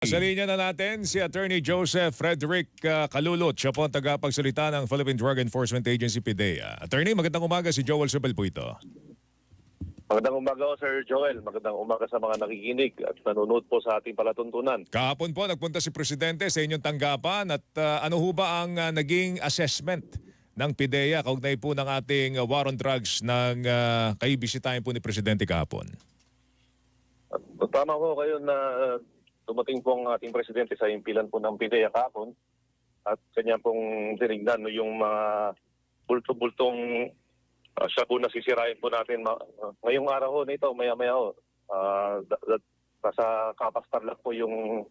Sa linya na natin si Attorney Joseph Frederick uh, Kalulot. Siya po ang tagapagsalita ng Philippine Drug Enforcement Agency, PIDEA. Attorney, magandang umaga. Si Joel Sebel po ito. Magandang umaga, Sir Joel. Magandang umaga sa mga nakikinig at nanonood po sa ating palatuntunan. Kahapon po, nagpunta si Presidente sa inyong tanggapan at uh, ano ho ba ang uh, naging assessment ng PIDEA kaugnay po ng ating uh, war on drugs ng uh, kaibisitahin po ni Presidente kahapon? At tama po kayo na uh, dumating po ang ating presidente sa impilan po ng PIDEA kahapon at kanya pong tinignan no, yung mga bulto-bultong uh, siya po nasisirain po natin. Ma- uh, ngayong araw ho nito, maya-maya ho, uh, nasa kapastar lang po yung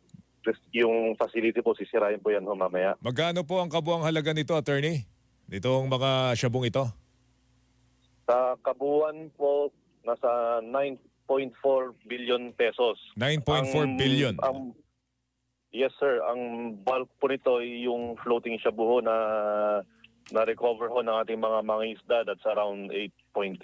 yung facility po, sisirain po yan ho mamaya. Magkano po ang kabuang halaga nito, Attorney? Nitong mga syabong ito? Sa kabuuan po, nasa 9.4 billion pesos. 9.4 Ang- billion. ang- yes sir, ang bulk po nito ay yung floating shabu ho na na-recover ho ng ating mga mga isda that's around 8.8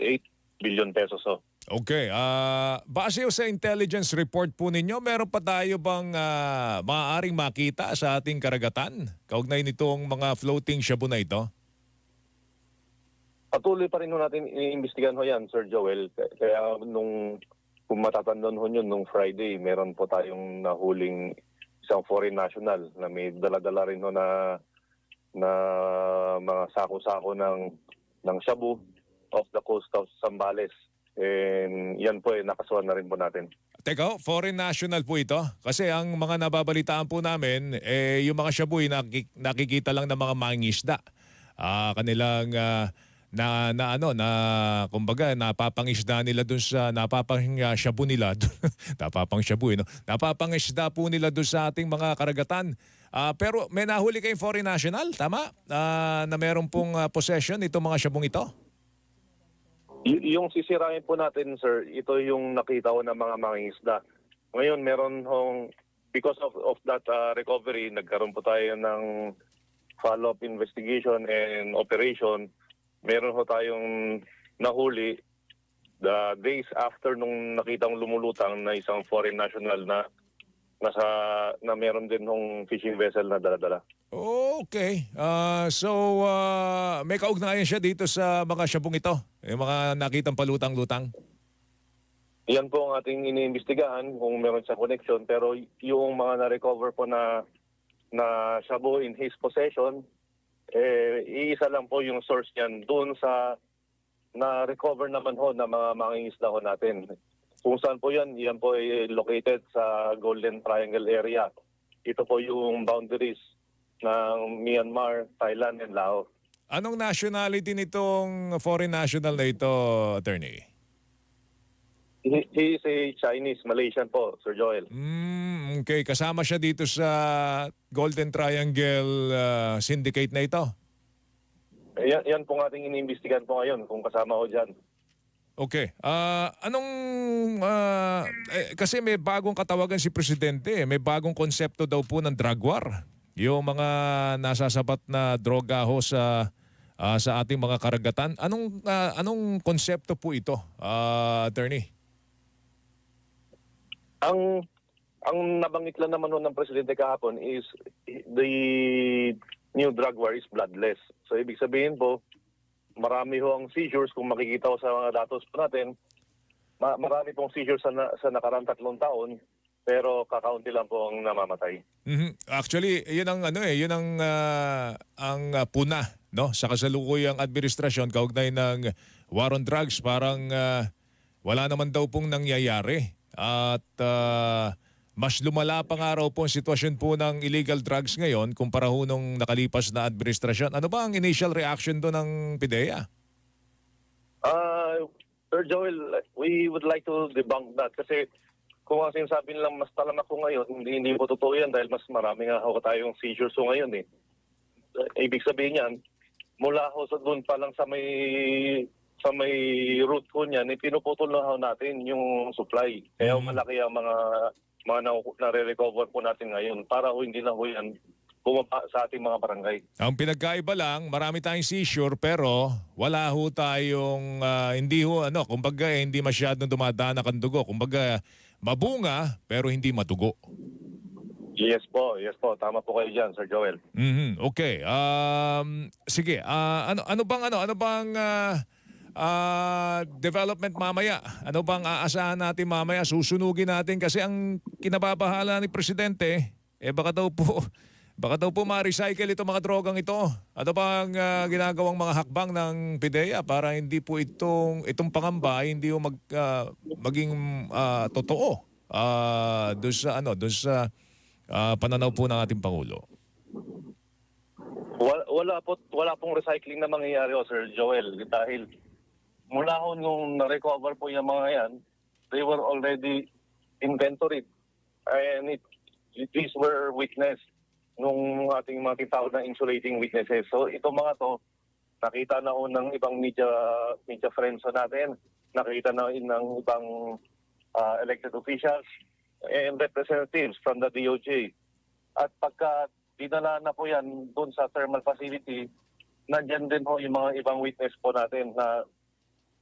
billion pesos ho. Okay, ah base sa intelligence report po ninyo, meron pa tayo bang ah, maaaring makita sa ating karagatan kaugnay nitong mga floating shabu na ito? Patuloy pa rin ho natin iniimbestigahan ho yan Sir Joel. K- Kaya nung kung matatandaan ho yun, nung Friday, meron po tayong nahuling isang foreign national na may dala-dala rin ho na na mga sako-sako ng ng shabu off the coast of Zambales. And yan po eh, nakasuhan na rin po natin. Teka, foreign national po ito? Kasi ang mga nababalitaan po namin, eh, yung mga shabuy nakik- nakikita lang ng mga mangingisda. Ah, kanilang ah, na na ano na kumbaga napapangisda nila dun sa napapang shabu nila napapang shabu eh, no? napapangisda po nila dun sa ating mga karagatan Ah, pero may nahuli kayong foreign national tama Ah, na meron pong ah, possession itong mga shabong ito Y- yung sisirain po natin, sir, ito yung nakita ko ng mga mga isda. Ngayon, meron hong, because of, of that uh, recovery, nagkaroon po tayo ng follow-up investigation and operation. Meron ho tayong nahuli the days after nung nakitang lumulutang na isang foreign national na nasa na meron din hong fishing vessel na dala-dala. Okay. Ah, so, ah, may kaugnayan siya dito sa mga syabong ito? Yung mga nakitang palutang-lutang? Yan po ang ating iniimbestigahan kung meron sa connection pero yung mga na-recover po na na shabu in his possession eh iisa lang po yung source niyan doon sa na-recover naman ho ng mga mangingisda ho natin. Kung saan po yan, yan po ay located sa Golden Triangle area. Ito po yung boundaries ng Myanmar, Thailand, and Laos. Anong nationality nitong foreign national na ito, attorney? He, he is a Chinese, Malaysian po, Sir Joel. Mm, okay. Kasama siya dito sa Golden Triangle ah, Syndicate na ito? Eh, Yan, yan po ang ating iniimbestigahan po ngayon kung kasama ho dyan. Okay. Ah, anong ah, eh, kasi may bagong katawagan si presidente, eh. may bagong konsepto daw po ng drug war. Yung mga nasasabat na droga ho sa ah, sa ating mga karagatan. Anong ah, anong konsepto po ito, ah, attorney? Ang ang nabanggit lang naman ng presidente kahapon is the new drug war is bloodless. So ibig sabihin po, marami ho ang seizures kung makikita ko sa mga datos po natin. Ma- marami pong seizures sa, na- sa nakarang tatlong taon pero kakaunti lang po ang namamatay. Mhm. Actually, 'yun ang ano eh, 'yun ang ah, ang ah, puna, no, sa kasalukuyang administrasyon kaugnay ng war on drugs, parang ah, wala naman daw pong nangyayari at ah, mas lumala pa nga raw po ang sitwasyon po ng illegal drugs ngayon kumpara ho nung nakalipas na administrasyon. Ano ba ang initial reaction do ng PIDEA? Ah, Sir Joel, we would like to debunk that kasi kung ang sinasabi nilang mas talamak ko ngayon, hindi, hindi po totoo yan dahil mas marami nga ho tayong seizures ho ngayon. Eh, Ibig sabihin yan, mula ho sa doon pa lang sa may sa may route ko niyan, eh, pinuputol na ho natin yung supply. Kaya Mhm. malaki ang mga mga na- nare-recover po natin ngayon para ho hindi na ho yan bumaba sa ating mga barangay. Ang pinagkaiba lang, marami tayong seizure pero wala ho tayong ah, hindi ho ano, kumbaga eh, hindi masyadong dumadanak ang dugo. Kumbaga mabunga pero hindi matugo. Yes po, yes po. Tama po kayo dyan, Sir Joel. Mhm. Okay. Um sige, ah, ano ano bang ano ano bang ah, ah, development mamaya? Ano bang aasahan natin mamaya? Susunugin natin kasi ang kinababahala ni presidente eh baka daw po baka daw po ma-recycle itong mga drogang ito. Ano bang ah, ginagawang mga hakbang ng PIDEA para hindi po itong itong pangamba ay hindi mag ah, maging ah, totoo? Ah, doon sa ano, doon sa ah, pananaw po ng ating pangulo. Wala, wala po wala pong recycling na mangyayari, oh, Sir Joel, dahil mula ho nung na-recover po yung mga yan, they were already inventoried. And it, these were witness nung ating mga tinatawag na insulating witnesses. So ito mga to, nakita na ho ng ibang media, media friends ho natin, nakita na rin ng ibang ah, elected officials and representatives from the DOJ. At pagka dinala na po yan doon sa thermal facility, nandyan din ho yung mga ibang witness po natin na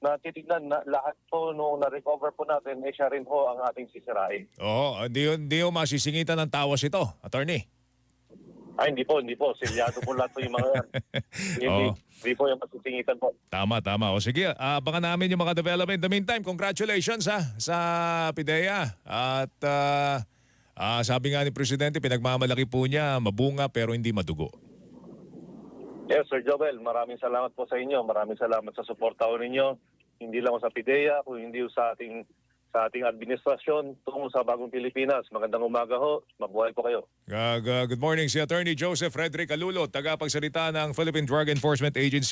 na titignan na lahat po nung na-recover po natin, eh siya rin ho ang ating sisirain. Oo, hindi hindi yun masisingitan ng tawas ito, attorney. Ay, hindi po, hindi po. Silyado po lahat po yung mga yan. Hindi, Oo. hindi po yung masisingitan po. Tama, tama. O sige, ah, abangan namin yung mga development. In the meantime, congratulations ha, sa PIDEA. At ah, ah, sabi nga ni Presidente, pinagmamalaki po niya, mabunga pero hindi madugo. Yes, Sir Joel, maraming salamat po sa inyo. Maraming salamat sa suporta ho ninyo. Hindi lang sa PIDEA, kung hindi sa ating sa ating administrasyon tungo sa Bagong Pilipinas. Magandang umaga ho. Mabuhay po kayo. Ah, good morning si Attorney Joseph Frederick Alulo, tagapagsalita ng Philippine Drug Enforcement Agency.